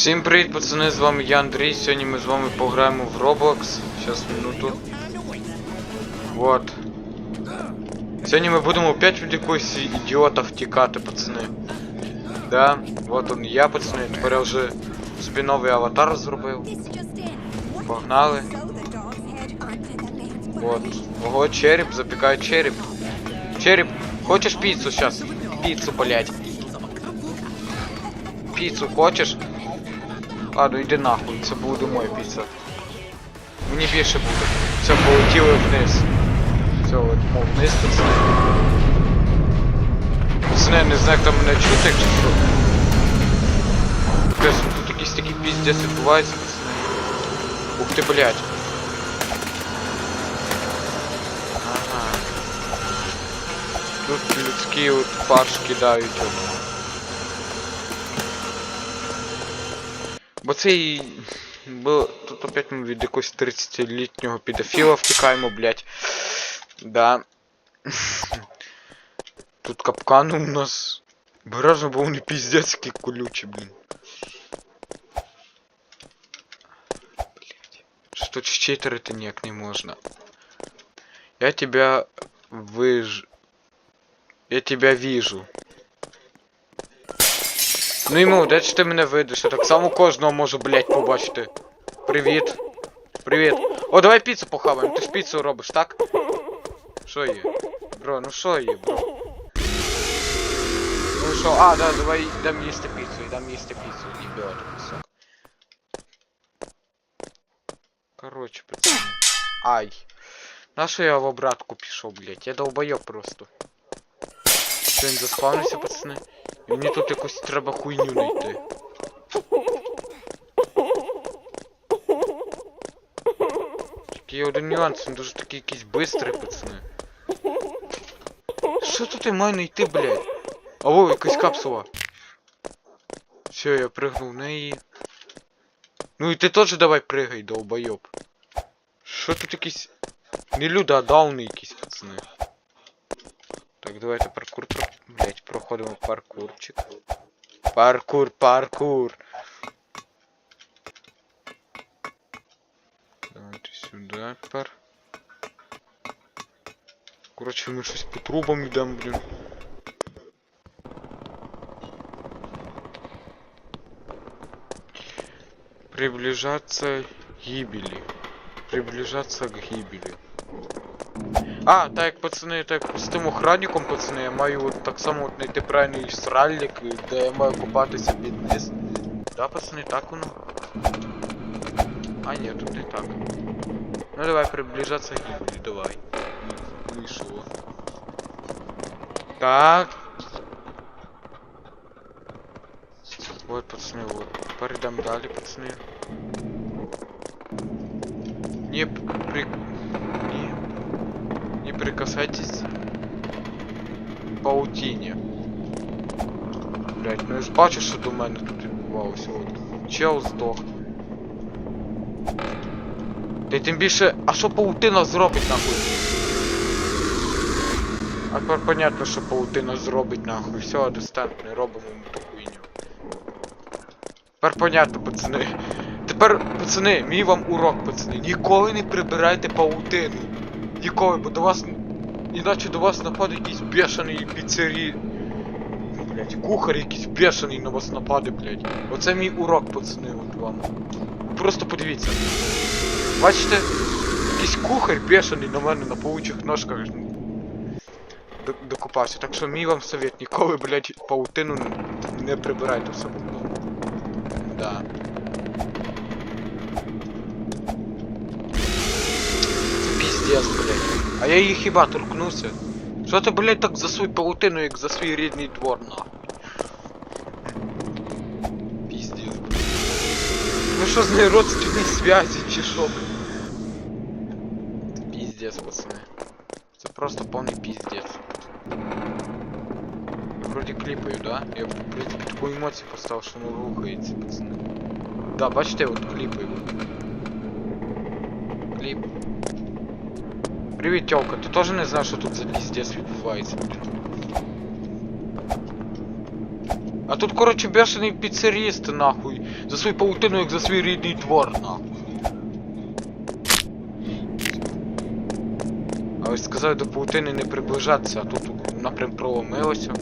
Всім привіт, пацани, з вами я Андрій. Сьогодні ми з вами пограємо в Roblox. Сейчас минуту. Вот. Сьогодні ми будемо опять від якогось ідіота втікати, пацани. Да, вот он я, пацани. Тепер я вже собі новий аватар зробив. Погнали. Вот. Ого, череп, запікає череп. Череп, хочеш піцу сейчас? Піцу, блять. Піцу хочеш? Ну йди нахуй, це буде моя піца. Мені більше буде. Все, полетіли вниз. Все, мов, вниз, пацани. Пацани, не знаю, там мене чути, чи що. Капець, тут якийсь такий піздець відбувається, пацани. Ух ти, блядь. Ага. Тут людські от фарш кидають от. Бо цей... Бо тут опять ми від якогось 30-літнього підофіла втікаємо, блять. Да. Тут капкан у нас. Бережно, бо вони піздець які колючі, блін. Блять. Що тут читерити ніяк не можна. Я тебя выж... Я тебя вижу. Ну йому, де ж ти мене видиш? Я так само кожного можу, блять, побачити. Привіт. Привіт. О, давай піцу похаваємо. Ти ж піцу робиш, так? Що є? Бро, ну що є, бро? Ну що, а, да, давай йдем їсти піцу, йдем їсти піцу, ідіот, кусок. Короче, пацани. Ай. На що я в обратку пішов, блять? Я долбойоб просто. Що він заспавнився, пацани? І мені тут якусь треба хуйню знайти. Є один нюанс, він дуже такий якийсь бистрий, пацани. Що тут я маю знайти, блядь? Алло, якась капсула. Все, я пригнув в неї. Ну і ти теж давай пригай, долбойоб. Що тут якісь... Не люди, а дауни якісь, пацани. Так, давайте паркур. Блять, проходимо паркурчик. Паркур, паркур. Давайте сюди тепер. Коротше, ми щось по трубам йдемо, блін. Приближаться гибели. Приближаться к гибели. А, так пацани, так з тим охранником, пацани, я маю от так само от знайти правильний сральник, де я маю купатися під низ. Да, пацани, так воно? А ні, тут не так. Ну давай приближаться к давай. І що? Так. Вот, пацаны, вот. Перейдем далі, пацани. Не при... Не... Прикасайтесь к паутине. Блять, ну я ж бачу, що до мене тут відбувалося. От. Чел здох. Та й тим більше, а що паутина зробить нахуй? А тепер понятно, що паутина зробить нахуй. Все, достатньо, не робимо йому ту хуйню. Тепер понятно, пацани. Тепер, пацани, мій вам урок, пацани. Ніколи не прибирайте паутину. Ніколи, бо до вас. Іначе до вас нападе якийсь бешений піцері. Блять, кухар якийсь бешений на вас нападе, блять. Оце мій урок, пацани, от вам. Просто подивіться. Бачите? Якийсь кухар бешений на мене на паучих ножках д- докопався. Так що мій вам совет, ніколи, блять, паутину не прибирайте в себе. Да. Це піздец, блядь. А я її хіба торкнувся? Що ти, блядь, так за свою паутину, як за свій рідний двор, нахуй? Піздец, блядь. Ну що з нею родственні зв'язі, чи що, блядь? Це піздец, пацани. Це просто повний піздец. Я вроді кліпаю, да? Я, в принципі, таку емоцію поставив, що воно рухається, пацани. Да, бачите, от кліпаю. Кліп. Привіт, тёлка, ти теж не знаєш, що тут за піздець відбувається, блін? А тут, короче, бешений піцеріст, нахуй. За свою паутину, як за свій рідний двор, нахуй. А ось сказали до паутини не приближатися, а тут напрям проломилося.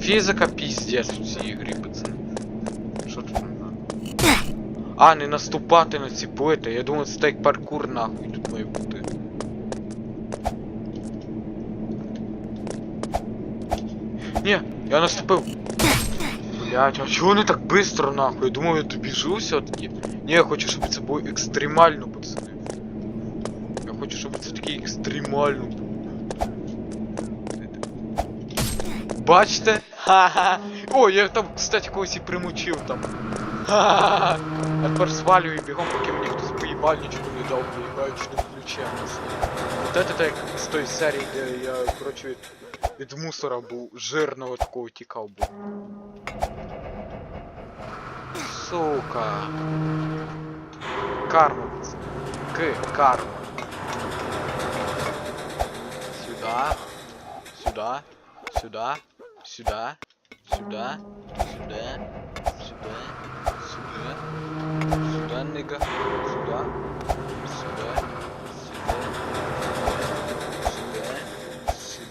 Фізика піздець в цій грі, пацани. Що тут? А, не наступати на ці плити. Я думав, це так паркур нахуй тут має бути. Ні, я наступив. Блять, а чого вони так быстро нахуй? Я думав, я добіжу все-таки. Ні, я хочу, щоб це було екстремально, пацани. Я хочу, щоб це таке екстремально було. Бачите? Ха-ха. О, я там, кстати, когось і примучив там. Ха-ха. А тепер свалюю і бігом, поки мені хтось поїбальничку не дав поїбальничним ключем. Вот это так з тої серії, де я, коротше, від, від мусора був жирного такого тікав був. Сука. Карма, пацаны. К, карма. Сюда. Сюда. Сюда. Сюда. Сюда. Сюда. Сюда. Сюда. Сюда, нига. Сюда. Сюда.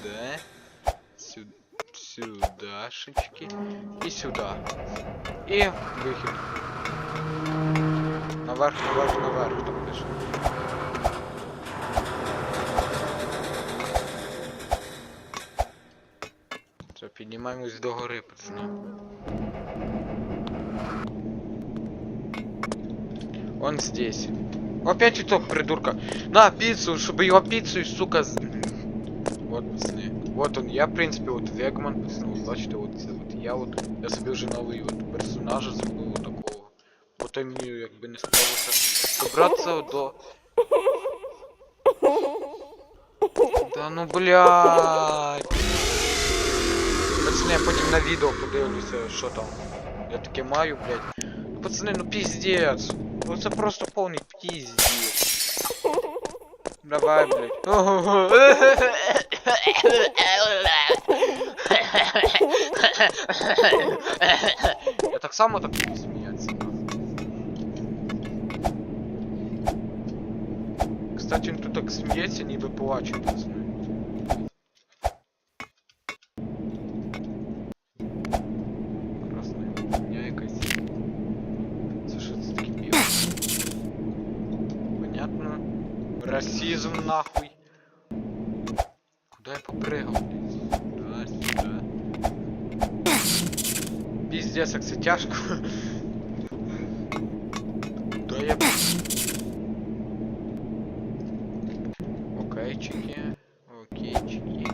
Сюда. Сюда. Сюда. Сюдашечки. И сюда. И выход. Наверх, наверх, наверх, там пише. Все, піднімаємось до гори, пацани. Он здесь. Опять итог, придурка. На, пиццу, чтобы его пиццу, сука, з- Вот, пацаны. Вот он, я, в принципе, вот Вегман, пацаны, вот, бачите, вот, я от, я собі вже новий от персонажа зробив такого. Потім мені якби не сподобалося добратися до... Да ну блядь. Пацани, я потім на відео подивлюся, що там. Я таке маю, блядь. Ну, пацани, ну піздець. Ну це просто повний піздець. Давай, блядь. Ого. Я так само так буду сміятися. Кстати, він тут так сміється, ніби плаче, Расизм нахуй. Куда я попрыгал? Туда, сюда. Пиздец, как це тяжко. Да я... Окейчики. Окейчики.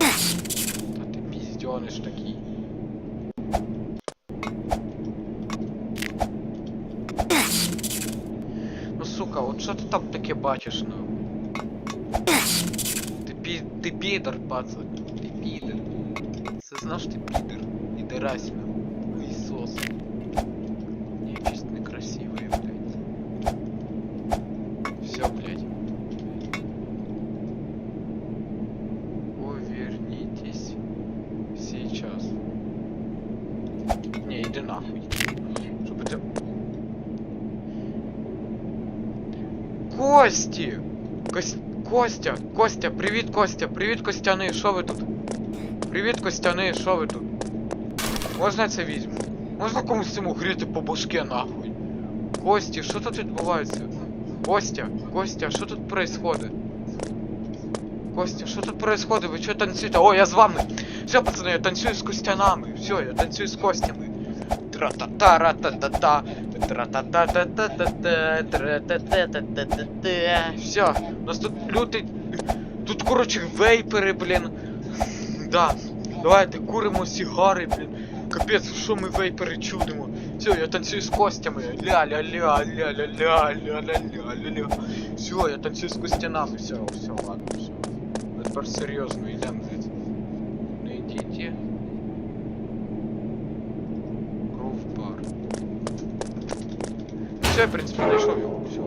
Та ти піздёныш такий. Ну сука, от що ти там таке бачиш, ну? ты, пидор, пацан. Ты пидор. Сознал, что ты пидор. И дырасина. Хуесос. Нечестно красивые, блядь. Все, блядь. Повернитесь сейчас. Не, иди нахуй. Чтобы ты... Кости! Кости! Костя! Костя! Привіт, Костя! Привіт, Костяни! Що ви тут? Привіт, Костяни! Що ви тут? Можна це візьму? Можна комусь цьому гріти по башке нахуй? Кості, що тут відбувається? Костя! Костя, що тут происходит? Костя, що тут происходит? Ви чого танцюєте? О, я з вами! Все, пацани, я танцюю з Костянами! Все, я танцюю з Костями! Тра-та-та-ра-та-та-та! Тра-та-та-та-та-та-та! Тра-та-та-та-та-та-та! Все, у нас тут лютий... Тут, короче, вейпери, блін. Да. Давайте куримо сігари, блін. Капець, що ми вейпери чудимо. Все, я танцюю з Костями. Ля-ля-ля, ля-ля-ля, ля-ля-ля-ля-ля. Все, я танцюю з Костянами. Все, все, ладно, все. Тепер серйозно, йдемо звідси. Не йдіть в бар. Все, в принципі, знайшов його. Все,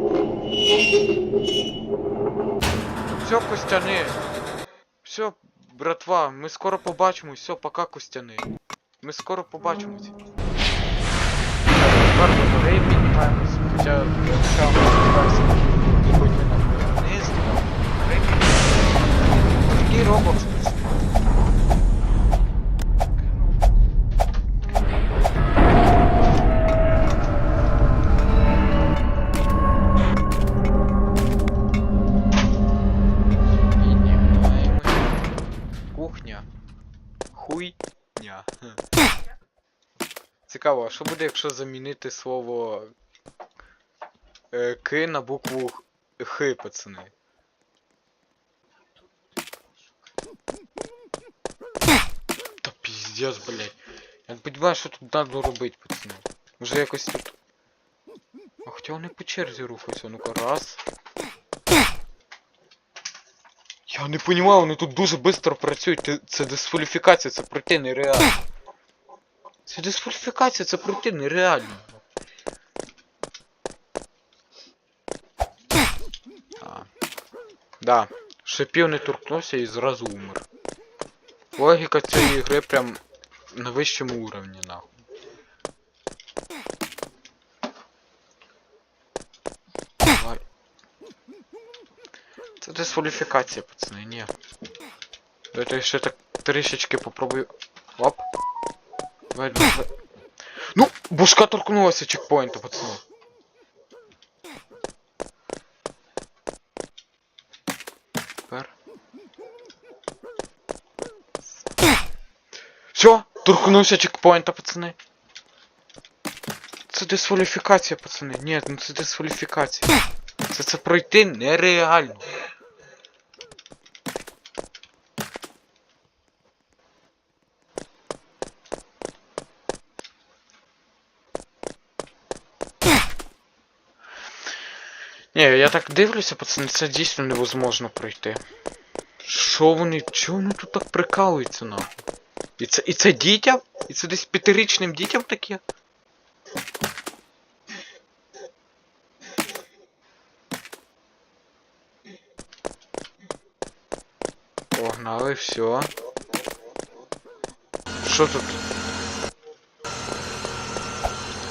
Все, Костяни. Все, братва, ми скоро побачимось. Все, пока, Костяни. Ми скоро побачимось. Бар батареї піднімаємось, хоча почав сподіваюся, хоч ми нам не знімали. Такий в принципі. Хуйня. Цікаво, а що буде, якщо замінити слово е, К на букву Х, пацани? Та піздец, блядь. Я не понимаю, що тут надо робити, пацани. Може якось тут. А хоча вони по черзі рухаються, ну-ка, раз. Я не понимаю, вони тут дуже швидко працюють. Це дискваліфікація, це пройти нереально. Це дискваліфікація, це пройти нереально. Да. Шипів не торкнувся і зразу умер. Логіка цієї гри прям на вищому уровні, нахуй. Давай. Це дискваліфікація, пацани, ні. Давайте ще так трішечки попробую. Оп. Ну, бушка торкнулася чекпоінта, пацани. Тепер. Все, торкнувся чекпоінта, пацани. Це дискваліфікація, пацани. Ні, ну це дискваліфікація. Це це пройти нереально. Ні, я так дивлюся, пацани, це дійсно невозможно пройти. Що вони, чого вони тут так прикалуються нахуй? І це, і це дітям? І це десь п'ятирічним дітям таке? Погнали, все. Що тут?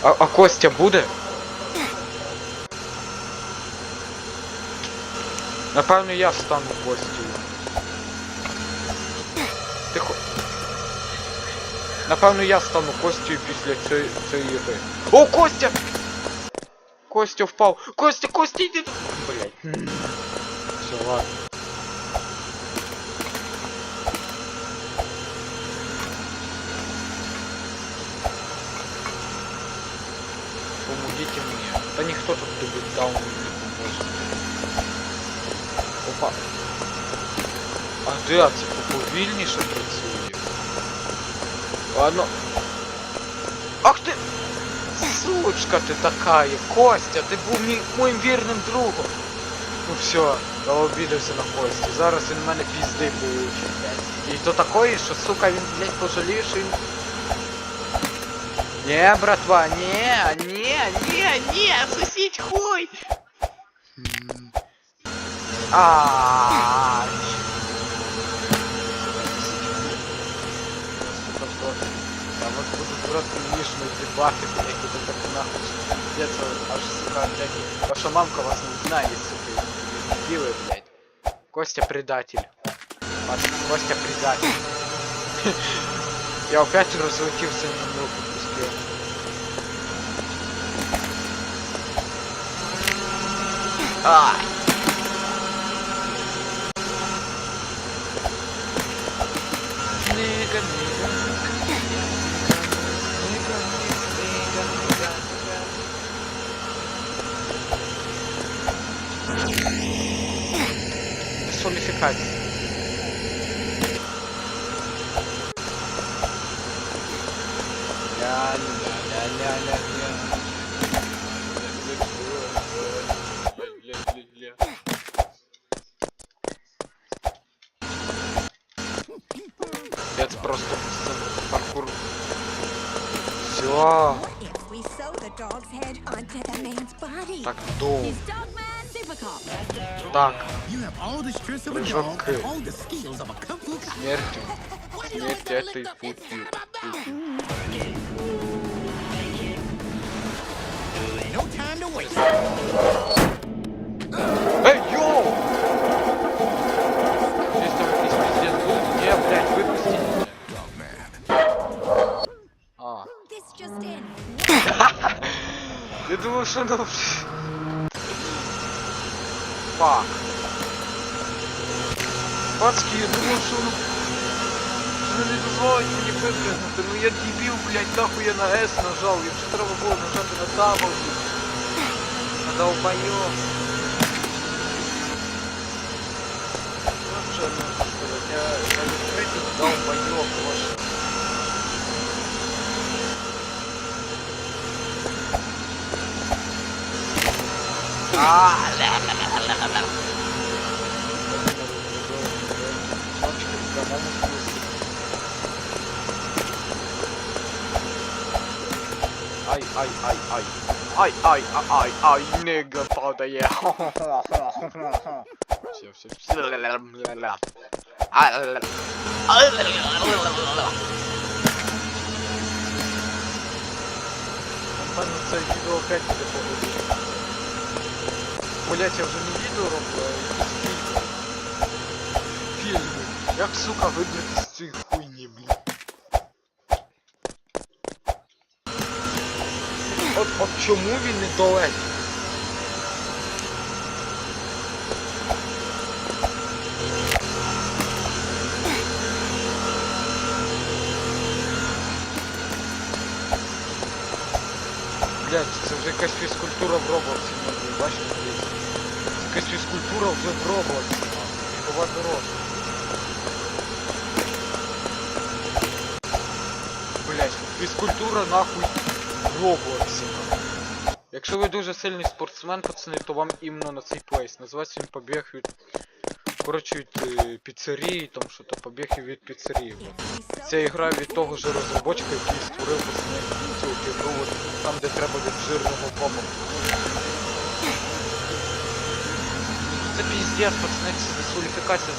А, а Костя буде? Напевно, я стану Костю. Тихо. Напевно, я стану Костю після цієї, цієї гри. О, Костя! Костя впав. Костя, Костя, йди тут. Блять. Все, ладно. Помогите мне. Да никто тут тобі даун не поможе. Опа. А де це повільніше працює? Ладно. Ах ти! Сучка ти такая! Костя, ти був мій, моїм вірним другом! Ну все, я обідався на Кості. Зараз він в мене пізди получить. І то такої, що, сука, він, блядь, пожаліє, що. Не, братва, не, не, не, не, сусіть хуй! А. Сука, вот буду просто лишню дебаты, блядь, это так нахуй пиздец, аж, сука, блядь, ваша мамка вас не знает, сука, дебилы, блядь. Костя предатель. Костя предатель. Я опять разлетелся на мелкие куски. solicitados. Yan, yan, yan, yan. Dog's head onto the man's body. Так довго. He's Dogman Supercop. Так, You have all the strength of a Прыжок dog and all the skills of a kung fu guy. смерть. Смерть этой путью. що ну... Фак. Пацки, я думав, що ну... Що не дозволить мені випрыгнути. Ну я дебіл, блядь, нахуй я на S нажав. Якщо треба було нажати на W. На долбайок. Що я можу сказати? Я, я відкритий долбайок, ваше. А, ля, ля, ля, ля, ля. Сочки в прямому смысле. Ай, ай, ай, ай. Ай, ай, ай, ай, ай, нега падає. Все, Блять, я вже не відео роблю, а якісь фільми. Фільми. Як, сука, вибрати з цієї хуйні, блін. От, от чому він не долетів? Блять, це вже якась фізкультура в Роблоксі, нахуй, бачите, якась фізкультура вже нахуй. Бігова дорожка. Блять, фізкультура нахуй Роблоксі. Якщо ви дуже сильний спортсмен, пацани, то вам іменно на цей плейс. Називається він побіг від... Коротше, від е, піцерії, там що то побіг від піцерії. Ця ігра від того ж розробочка, який створив пацани цю ігру, там де треба від жирного кома. Це піздець, пацани, це дискваліфікація.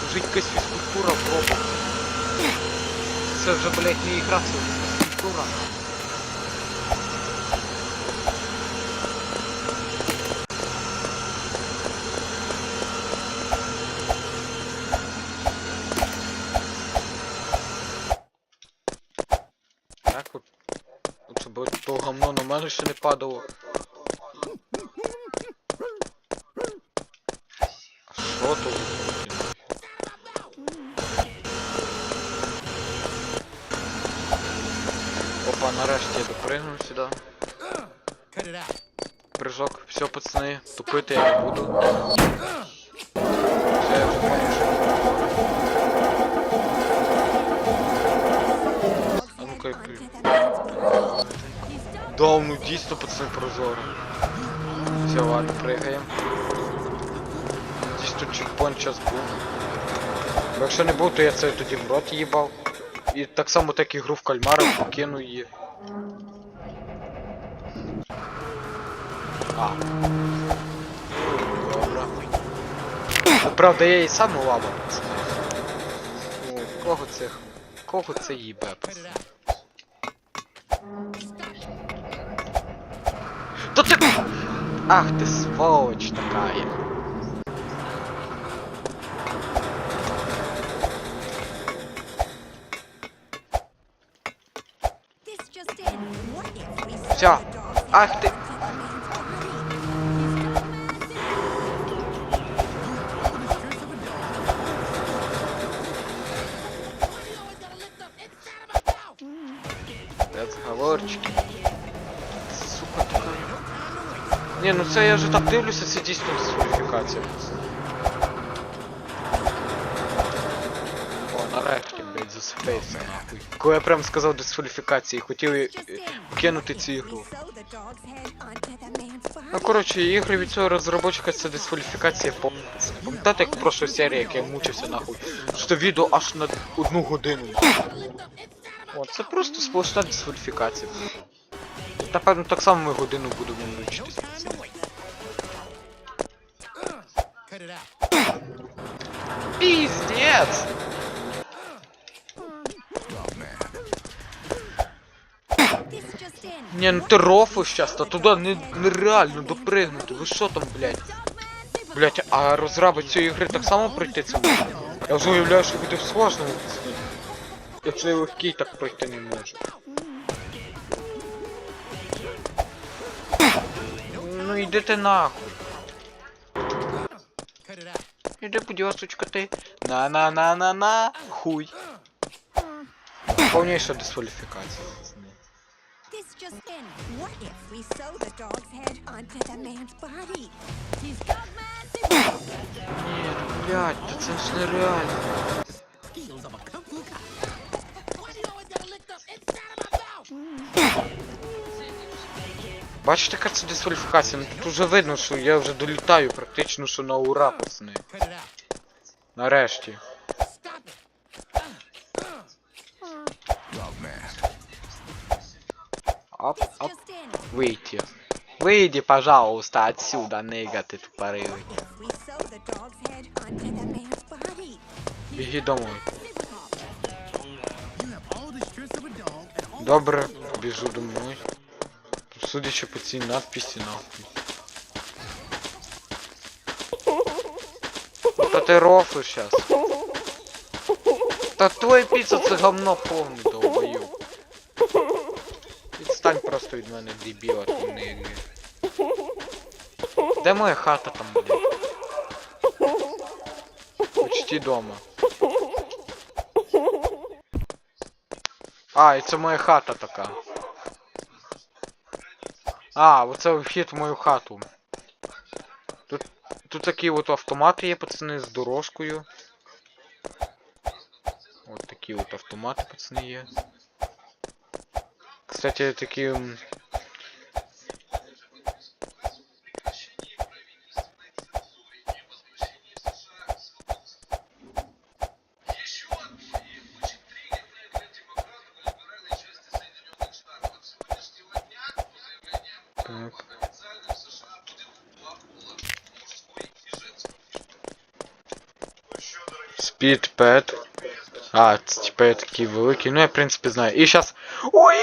Це вже якась фізкультура в робот. Це вже, блядь, не ігра, це вже фізкультура. Так. От щоб то гамно на мене ще не падало. А що то? ви такі? Опа, нарешті я допригнув сюди. Прыжок. Все, пацани, тупити я не буду. Все, я вже понял, А ну-ка, я onto пи- the man's body. Да, ну дійсно пацани прозоро. Все, ладно, пригаємо. Тут чекпоінт час був. Бо якщо не був, то я це тоді в рот їбав. І так само так ігру в кальмара покину її. А. Правда, я і сам. Ну, кого це? Кого це їбе. Да ты... Ах ты сволочь такая. This just in. Це я вже так дивлюся, це дійсно дискваліфікація. О, нарешті, блядь, засипейся нахуй. Коли я прям сказав дискваліфікації, хотів кинути цю ігру. Ну коротше, ігри від цього розробочка це дискваліфікація повна. Пам'ятаєте, як в прошлій серії, як я мучився нахуй? Що відео аж на одну годину. О, це просто сплошна дискваліфікація. Напевно, так само ми годину будемо мучитись. In. Ні, ну щас, та туди не, нереально допригнути. Ви що там, блядь? Блядь, а розраби цієї гри так само пройти це? Я вже уявляю, що буде сложно. пацани. Я легкий так пройти не можу. Ну йди ти нахуй. it out. Іди, будь ласочка, ти. На-на-на-на-на. Хуй. Повніша дискваліфікація. пацани. This just in. What if we sew the dog's head onto the man's body? He's got massive. Ні, ну, блядь, та це ж нереально. Skills of a kung fu cop. Why do you always gotta lick the inside of my mouth? Бачите, яка це дискваліфікація? Ну тут уже видно, що я вже долітаю практично, що на ура, пацани. Cut it out. Нарешті. Stop it. Оп, This оп. just in. Выйти. Выйди, пожалуйста, отсюда, ныга ты тупорылый. What if we sew the dog's head onto the man's body? Беги домой. You have all the strength of a dog and all Добре, біжу домой. Судячи по цій надписі, нахуй. Та ти рофиш щас. Та твоє піца це говно повне долбою. Відстань просто від мене, дебіла, ти не. Де моя хата там, блядь? Почти дома. А, і це моя хата така. А, оце вхід в мою хату. Тут, тут такі от автомати є, пацани, з дорожкою. От такі от автомати, пацани, є. Кстати, такі... Pad. А, це типа я такий великий. Ну я в принципі знаю. І щас. Ой!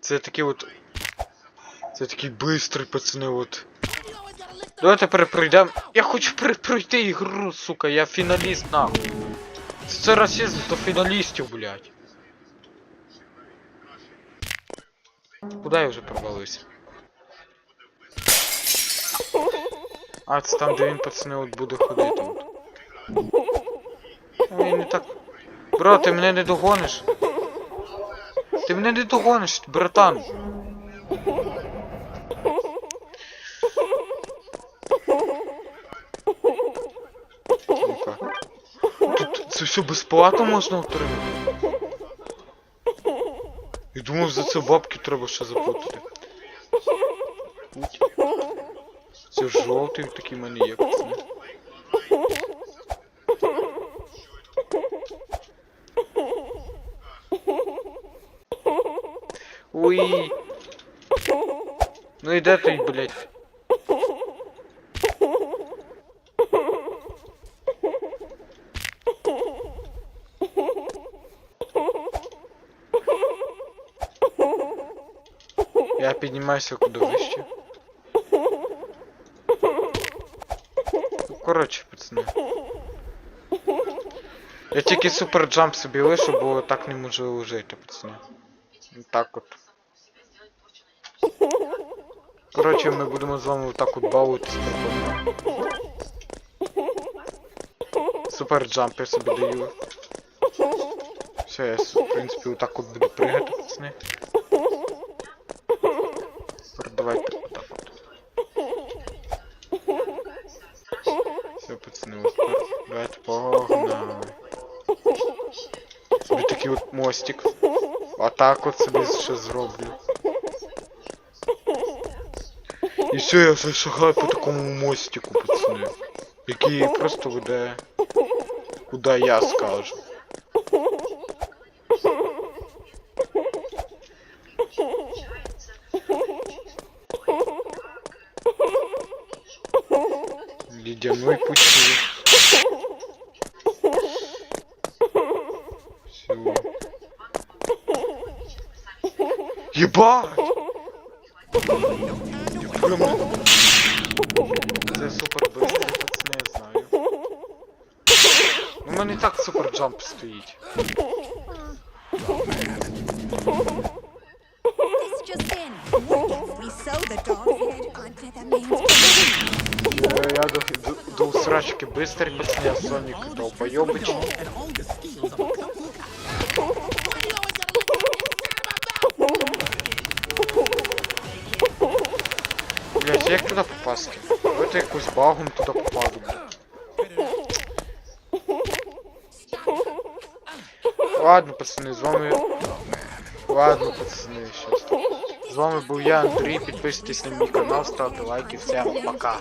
Це такий от. Це такий бистрий, пацани, от. Давайте перепройдемо. Я хочу пройти ігру, сука, я фіналіст нахуй. Це, расизм до фіналістів, блядь. Куди я вже провалився? А, це там, де він, пацани, от буде ходити. От. Він не так. Бро, ти мене не догониш. Ти мене не догониш, братан. Тут це все безплатно можна отримати. Я думав, за це бабки треба ще заплатити. Це жовтий такий в мене є, пацани. Уй. Ну і де той, блядь? Я піднімаюся куди вище. Ну, Коротше, пацани. Я тільки супер джамп собі лишу, бо так неможливо жити, пацани. Так. Коротше, ми будемо з вами отак от бавитись прикольно. Супер джамп я собі даю. Все, я в принципі отак от буду пригати, пацани. Тепер давайте отак от. Все, пацани, тепер давайте погнали. Собі такий от мостик. А так от собі ще зроблю. І все, я зашагаю по такому мостику, пацани. Який просто веде куди я скажу. Ледяной пути. Все. Єбать! Прямо... Це супер быстро, пацани, я знаю. У мене і так супер джамп стоїть. This just in. What if we sew the dog's head onto the man's body? Е, Я до, до, до усрачки быстрый, пацани, а Сонік долбойобич. Як? Давайте якусь багом туди попаду. Ладно, пацани, з вами. Ладно, пацани, щас. З вами був я, Андрій. Підписуйтесь на мій канал, ставте лайки. Всем пока.